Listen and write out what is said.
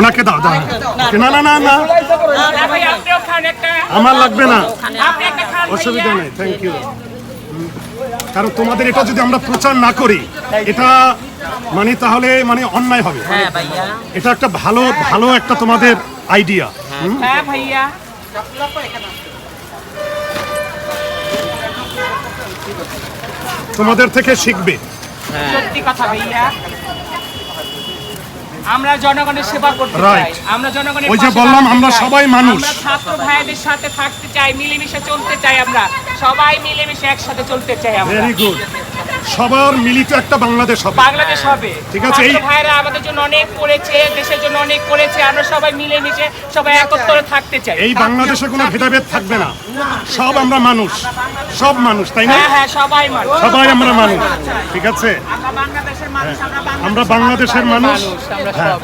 ওনাকে দাও দাও। না না না না আমার লাগবে না। অসুবিধা নেই থ্যাংক ইউ কারণ তোমাদের এটা যদি আমরা প্রচার না করি এটা মানে তাহলে মানে অন্যায় হবে। হ্যাঁ এটা একটা ভালো ভালো একটা তোমাদের আইডিয়া হ্যাঁ ভাইয়া। তোমাদের থেকে শিখবে। সত্যি কথা ভাইয়া। আমরা জনগণের সেবা করতে চাই। আমরা জনগণের ওই যে বললাম, আমরা সবাই মানুষ। আমরা ছাত্র ভাইদের সাথে থাকতে চাই মিলেমিশে চলতে চাই আমরা। সবাই মিলেমিশে একসাথে চলতে চাই আমরা। ভেরি গুড সবার মিলিত একটা বাংলাদেশ হবে। বাংলাদেশ হবে। ঠিক আছে, এই- ভাইরা আমাদের জন্য অনেক করেছে দেশের জন্য অনেক করেছে আমরা সবাই মিলেমিশে সবাই একত্রে থাকতে চাই। এই বাংলাদেশে কোনো ভেদাভেদ থাকবে না। সব আমরা মানুষ। সব মানুষ তাই না? হ্যাঁ হ্যাঁ সবাই মানুষ। সবাই আমরা মানুষ। ঠিক আছে? আমরা বাংলাদেশের মানুষ আমরা আমরা বাংলাদেশের মানুষ। আমরা হ্যাঁ। সব।